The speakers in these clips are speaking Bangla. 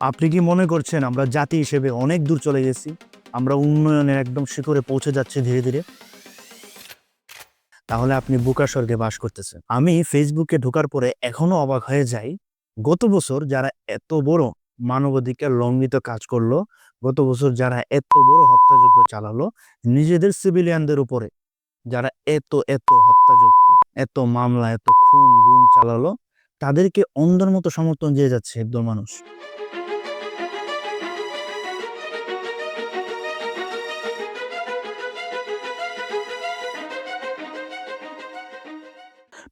আপনি কি মনে করছেন আমরা জাতি হিসেবে অনেক দূর চলে গেছি? আমরা উন্নয়নের একদম শিখরে পৌঁছে যাচ্ছি ধীরে ধীরে? তাহলে আপনি বুকার স্বর্গে বাস করতেছেন। আমি ফেসবুকে ঢোকার পরে এখনও অবাক হয়ে যাই। গত বছর যারা এত বড় মানবাধিকার লঙ্ঘিত কাজ করল, গত বছর যারা এত বড় হত্যাযজ্ঞ চালালো, নিজেদের সিভিলিয়ানদের উপরে যারা এত এত হত্যাযজ্ঞ, এত মামলা, এত খুন, গুম চালালো, তাদেরকে অন্ধের মতো সমর্থন দিয়ে যাচ্ছে একদল মানুষ।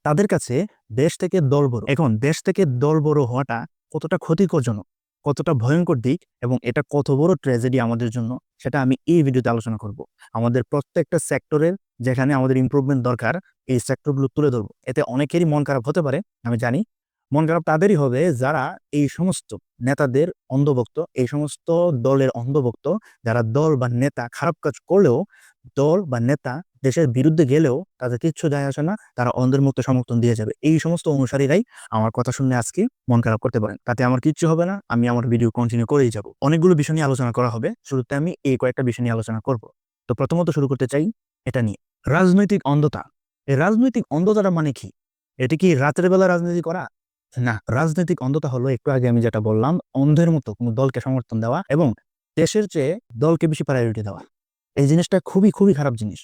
তাদের কাছে দেশ থেকে দল বড় এখন দেশ থেকে দল বড় হওয়াটা কতটা ক্ষতিকরজনক, কতটা ভয়ঙ্কর দিক এবং এটা কত বড় ট্র্যাজেডি আমাদের জন্য, সেটা আমি এই ভিডিওতে আলোচনা করব। আমাদের প্রত্যেকটা সেক্টরের যেখানে আমাদের ইমপ্রুভমেন্ট দরকার, এই সেক্টরগুলো তুলে ধরবো। এতে অনেকেরই মন খারাপ হতে পারে, আমি জানি। মন খারাপ তাদেরই হবে যারা এই সমস্ত নেতাদের অন্ধভক্ত, এই সমস্ত দলের অন্ধভক্ত, যারা দল বা নেতা খারাপ কাজ করলেও দল বা নেতা দেশের বিরুদ্ধে গেলেও তাদের কিচ্ছু যায় আসে না, তারা অন্ধের মতো সমর্থন দিয়ে যাবে। এই সমস্ত অনুসারীরাই আমার কথা শুনে আজকে মন খারাপ করতে পারেন। তাতে আমার কিচ্ছু হবে না, আমি আমার ভিডিও কন্টিনিউ করেই যাব। অনেকগুলো বিষয় নিয়ে আলোচনা করা হবে। শুরুতে আমি এই কয়েকটা বিষয় নিয়ে আলোচনা করব। তো প্রথমত শুরু করতে চাই এটা নিয়ে। রাজনৈতিক অন্ধতা। এই রাজনৈতিক অন্ধতাটা মানে কি? এটি কি রাতের বেলা রাজনীতি করা? না, রাজনৈতিক অন্ধতা হলো একটু আগে আমি যেটা বললাম, অন্ধের মতো কোনো দলকে সমর্থন দেওয়া এবং দেশের চেয়ে দলকে বেশি প্রায়োরিটি দেওয়া। এই জিনিসটা খুবই খুবই খারাপ জিনিস।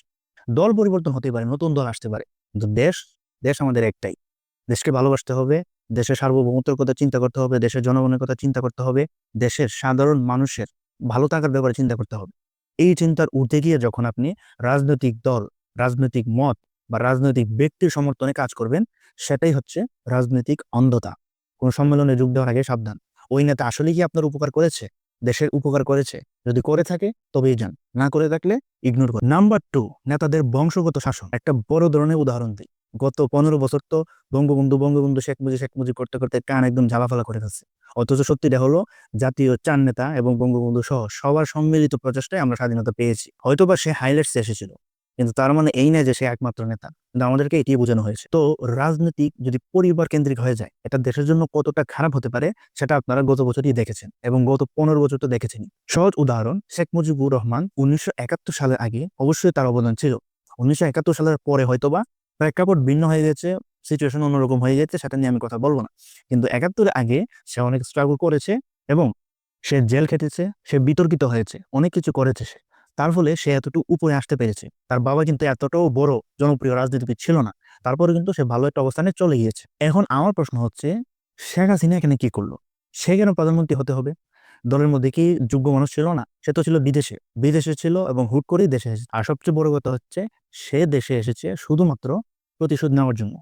দল পরিবর্তন হতে পারে, নতুন দল আসতে পারে। কিন্তু দেশ দেশ আমাদের একটাই। দেশকে ভালোবাসতে হবে, দেশের সার্বভৌমত্বের কথা চিন্তা করতে হবে, দেশের জনগণের কথা চিন্তা করতে হবে, দেশের সাধারণ মানুষের ভালো থাকার ব্যাপারে চিন্তা করতে হবে। এই চিন্তার ঊর্ধ্বে গিয়ে যখন আপনি রাজনৈতিক দল, রাজনৈতিক মত বা রাজনৈতিক ব্যক্তির সমর্থনে কাজ করবেন, সেটাই হচ্ছে রাজনৈতিক অন্ধতা। কোন সম্মেলনে যোগ দেওয়ার আগে সাবধান। ওই নেতা আসলে কি আপনার উপকার করেছে? দেশের উপকার করেছে। যদি করে থাকে, তবেই যান। না করে থাকলে ইগনোর করুন নাম্বার টু নেতাদের বংশগত শাসন। একটা বড় ধরনের উদাহরণ দিই। গত পনেরো বছর তো বঙ্গবন্ধু বঙ্গবন্ধু শেখ মুজিব শেখ মুজিব করতে করতে কান একদম ঝালাফালা করে ফেলছে। অথচ সত্যিটা হলো, জাতীয় চার নেতা এবং বঙ্গবন্ধু সহ সবার সম্মিলিত প্রচেষ্টায় আমরা স্বাধীনতা পেয়েছি। হয়তোবা সে হাইলাইটসে এসেছিল। কিন্তু তার মানে এই নয় যে সে একমাত্র নেতা। কিন্তু আমাদেরকে এটি বোঝানো হয়েছে। তো রাজনীতি যদি পরিবার কেন্দ্রিক হয়ে যায়, এটা দেশের জন্য কতটা খারাপ হতে পারে, সেটা আপনারা গত বছরই দেখেছেন এবং গত পনেরো বছর তো দেখেছেন সহজ উদাহরণ, শেখ মুজিবুর রহমান উনিশশো একাত্তর সালের আগে অবশ্যই তার অবদান ছিল। উনিশশো একাত্তর সালের পরে হয়তোবা প্রেক্ষাপট ভিন্ন হয়ে গেছে সিচুয়েশন অন্যরকম হয়ে গেছে, সেটা নিয়ে আমি কথা বলব না। কিন্তু একাত্তরের আগে সে অনেক স্ট্রাগল করেছে এবং সে জেল খেটেছে, সে বিতর্কিত হয়েছে, অনেক কিছু করেছে সে। তার ফলে সে এতটুকু উপরে আসতে পেরেছে। তার বাবা কিন্তু এতটাও বড় জনপ্রিয় রাজনীতিবিদ ছিল না। তারপরে কিন্তু সে ভালো একটা অবস্থানে চলে গিয়েছে। এখন আমার প্রশ্ন হচ্ছে, শেখ হাসিনা এখানে কি করল? সে কেন প্রধানমন্ত্রী হতে হবে? দলের মধ্যে কি যোগ্য মানুষ ছিল না? সে তো ছিল বিদেশে। বিদেশে ছিল এবং হুট করেই দেশে এসেছে। আর সবচেয়ে বড় কথা হচ্ছে, সে দেশে এসেছে শুধুমাত্র প্রতিশোধ নেওয়ার জন্য।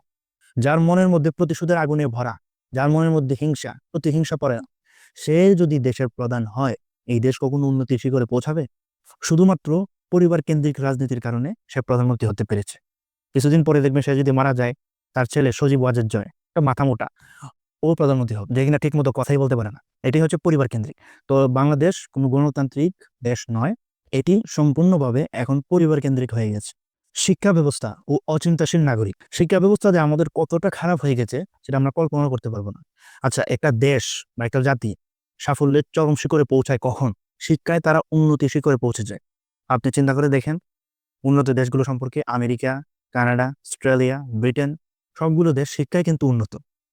যার মনের মধ্যে প্রতিশোধের আগুনে ভরা, যার মনের মধ্যে হিংসা, প্রতিহিংসা পড়ে না। সে যদি দেশের প্রধান হয়, এই দেশ কখনো উন্নতির শিখরে পৌঁছাবে? শুধুমাত্র পরিবার কেন্দ্রিক রাজনীতির কারণে সে প্রধানমন্ত্রী হতে পেরেছে। কিছুদিন পরে দেখবেন সে যদি মারা যায়, তার ছেলে সজীব ওয়াজের জয়, একটা মাথা মোটা, ও প্রধানমন্ত্রী হবে। যে কিনা ঠিক মতো কথাই বলতে পারে না। এটি হচ্ছে পরিবার কেন্দ্রিক তো বাংলাদেশ কোনো গণতান্ত্রিক দেশ নয়, এটি সম্পূর্ণভাবে এখন পরিবার কেন্দ্রিক হয়ে গেছে। শিক্ষা ব্যবস্থা ও অচিন্তাশীল নাগরিক। শিক্ষা ব্যবস্থা যে আমাদের কতটা খারাপ হয়ে গেছে, সেটা আমরা কল্পনা করতে পারব না। আচ্ছা একটা দেশ বা একটা জাতি সাফল্যের চরম শিখরে পৌঁছায় কখন? শিক্ষায় তারা উন্নতি শিখরে পৌঁছে যায়। আপনি চিন্তা করে দেখেন, উন্নত দেশগুলো সম্পর্কে আমেরিকা, কানাডা, অস্ট্রেলিয়া, ব্রিটেন, সবগুলো দেশ শিক্ষায় কিন্তু উন্নত।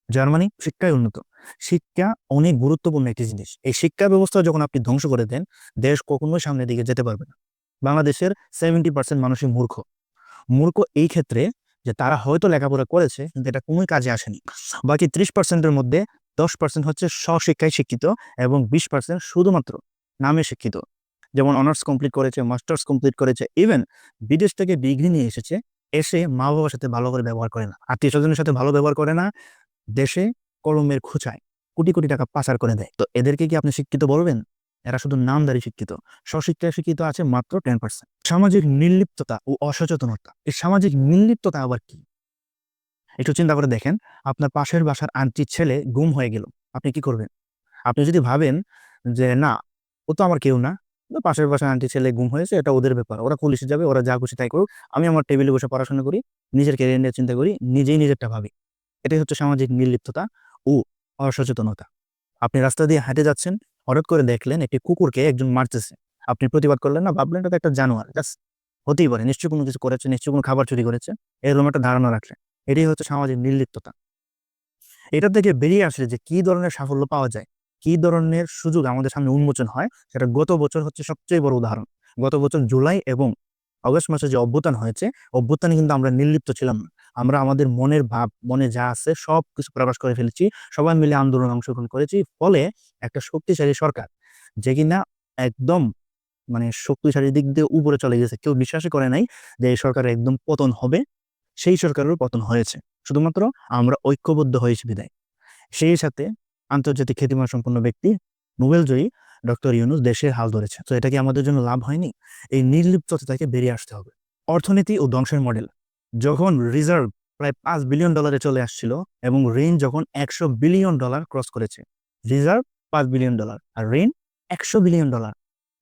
জার্মানি শিক্ষায় উন্নত। শিক্ষা অনেক গুরুত্বপূর্ণ একটি জিনিস। এই শিক্ষা ব্যবস্থা যখন আপনি ধ্বংস করে দেন, দেশ কখনোই সামনের দিকে যেতে পারবে না। বাংলাদেশের সেভেন্টি পার্সেন্ট মানুষই মূর্খ। মূর্খ এই ক্ষেত্রে যে তারা হয়তো লেখাপড়া করেছে, কিন্তু এটা কোনোই কাজে আসেনি। বাকি ত্রিশ পার্সেন্টের মধ্যে দশ পার্সেন্ট হচ্ছে স্বশিক্ষায় শিক্ষিত এবং বিশ পার্সেন্ট শুধুমাত্র নামে শিক্ষিত। যেমন অনার্স কমপ্লিট করেছে মাস্টার্স কমপ্লিট করেছে ইভেন বিদেশ থেকে ডিগ্রি নিয়ে এসেছে, এসে মা বাবার সাথে ভালো করে ব্যবহার করে না। আত্মীয় স্বজনের সাথে ভালো ব্যবহার করে না, দেশে কলমের খোঁচায় কোটি কোটি টাকা পাচার করে দেয়। তো এদেরকে কি আপনি শিক্ষিত বলবেন? এরা শুধু নামদারি শিক্ষিত। স্বশিক্ষায় শিক্ষিত আছে মাত্র টেন পার্সেন্ট সামাজিক নির্লিপ্ততা ও অসচেতনতা, এই সামাজিক নির্লিপ্ততা আবার কি? একটু চিন্তা করে দেখেন, আপনার পাশের বাসার আন্টির ছেলে গুম হয়ে গেল, আপনি কি করবেন? আপনি যদি ভাবেন যে না ও তো আমার কেউ না। পাশের বাসার আন্টি ছেলে গুম হয়েছে, এটা ওদের ব্যাপার। ওরা পুলিশে যাবে, ওরা যা খুশি তাই করুক। আমি আমার টেবিলে বসে পড়াশোনা করি, নিজের ক্যারিয়ার নিয়ে চিন্তা করি, নিজেই নিজেরটা ভাবি। এটাই হচ্ছে সামাজিক নির্লিপ্ততা ও অসচেতনতা। আপনি রাস্তা দিয়ে হাঁটে যাচ্ছেন, হঠাৎ করে দেখলেন একটি কুকুরকে একজন মারতেছে। আপনি প্রতিবাদ করলেন না, ভাবলেন এটা একটা জানোয়ার জাস্ট হতেই পারে, নিশ্চয়ই কোনো কিছু করেছে, নিশ্চয়ই কোনো খাবার চুরি করেছে। এরকম একটা ধারণা রাখলেন। এটাই হচ্ছে সামাজিক নির্লিপ্ততা। এটা থেকে বেরিয়ে আসলে যে কি ধরনের সাফল্য পাওয়া যায় কি ধরনের সুযোগ আমাদের সামনে উন্মোচন হয় সেটা গত বছর হচ্ছে সবচেয়ে বড় উদাহরণ। গত বছর জুলাই এবং অগস্ট মাসে যে অভ্যুত্থান হয়েছে, অভ্যুত্থানে কিন্তু আমরা নির্লিপ্ত ছিলাম না। আমরা আমাদের মনের ভাব, মনে যা আছে সব কিছু প্রকাশ করে ফেলেছি, সবাই মিলে আন্দোলন অংশগ্রহণ করেছি, ফলে একটা শক্তিশালী সরকার, যে কিনা একদম মানে শক্তিশালী দিক দিয়ে উপরে চলে গেছে। কেউ বিশ্বাসই করে নাই যে এই সরকার একদম পতন হবে, সেই সরকারেরও পতন হয়েছে। শুধুমাত্র আমরা ঐক্যবদ্ধ হয়েছি বিদায়। সেই সাথে আন্তর্জাতিক খ্যাতিমান সম্পন্ন ব্যক্তি নোবেল জয়ী ডক্টর ইউনুস দেশের হাল ধরেছে। তো এটা কি আমাদের জন্য লাভ হয়নি। এই নির্লিপ্ততা থেকে বেরিয়ে আসতে হবে। অর্থনীতি ও ধ্বংসের মডেল যখন রিজার্ভ প্রায় পাঁচ বিলিয়ন ডলারে চলে আসছিল এবং ঋণ যখন একশো বিলিয়ন ডলার ক্রস করেছে। রিজার্ভ পাঁচ বিলিয়ন ডলার আর ঋণ একশো বিলিয়ন ডলার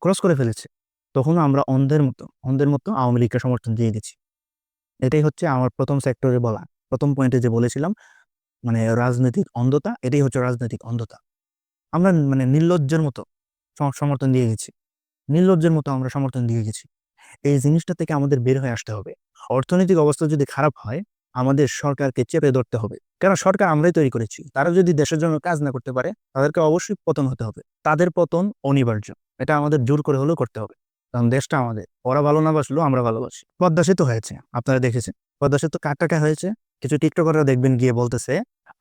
ক্রস করে ফেলেছে। তখন আমরা অন্ধের মতো অন্ধের মতো আওয়ামী লীগকে সমর্থন দিয়ে গেছি। এটাই হচ্ছে আমার প্রথম সেক্টরে বলা। প্রথম পয়েন্টে যে বলেছিলাম মানে রাজনৈতিক অন্ধতা, এটাই হচ্ছে রাজনৈতিক অন্ধতা। আমরা মানে নির্লজ্জের মতো সমর্থন দিয়ে গেছি। নির্লজ্জের মতো আমরা সমর্থন দিয়ে গেছি। এই জিনিসটা থেকে আমাদের বের হয়ে আসতে হবে। অর্থনৈতিক অবস্থা যদি খারাপ হয়, আমাদের সরকারকে চেপে ধরতে হবে। কারণ সরকার আমরাই তৈরি করেছি। তারা যদি দেশের জন্য কাজ না করতে পারে, তাদেরকে অবশ্যই পতন হতে হবে। তাদের পতন অনিবার্য। এটা আমাদের জোর করে হলেও করতে হবে। কারণ দেশটা আমাদের। ওরা ভালো না বাসলেও আমরা ভালোবাসি। পদ্মা সেতু হয়েছে। আপনারা দেখেছেন। পদ্মা সেতু কার হয়েছে? কিছু টিকটকাররা দেখবেন গিয়ে বলতেছে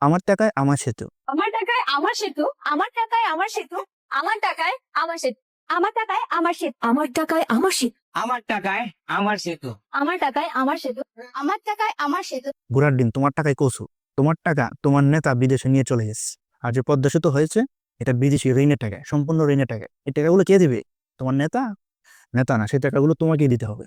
আমার টাকায় আমার সেতু। আমার টাকায় আমার সেতু আমার টাকায় আমার সেতু আমার টাকায় আমার সেতু আমার টাকায় আমার সেতু আমার টাকায় আমার সেতু। আমার টাকায় আমার সেতু। আমার টাকায় আমার সেতু আমার টাকায় আমার সেতু। ঘোরার দিন তোমার টাকায় কচু তোমার টাকা তোমার নেতা বিদেশে নিয়ে চলে গেছে। আর যে পদ্মা সেতু হয়েছে এটা বিদেশি ঋণের টাকা সম্পূর্ণ ঋণের টাকা এই টাকাগুলো কে দিবে? তোমার নেতা? নেতা না সেই টাকাগুলো তোমাকেই দিতে হবে।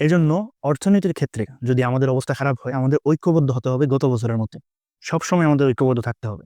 এই জন্য অর্থনীতির ক্ষেত্রে যদি আমাদের অবস্থা খারাপ হয় আমাদের ঐক্যবদ্ধ হতে হবে গত বছরের মতো সবসময় আমাদের ঐক্যবদ্ধ থাকতে হবে।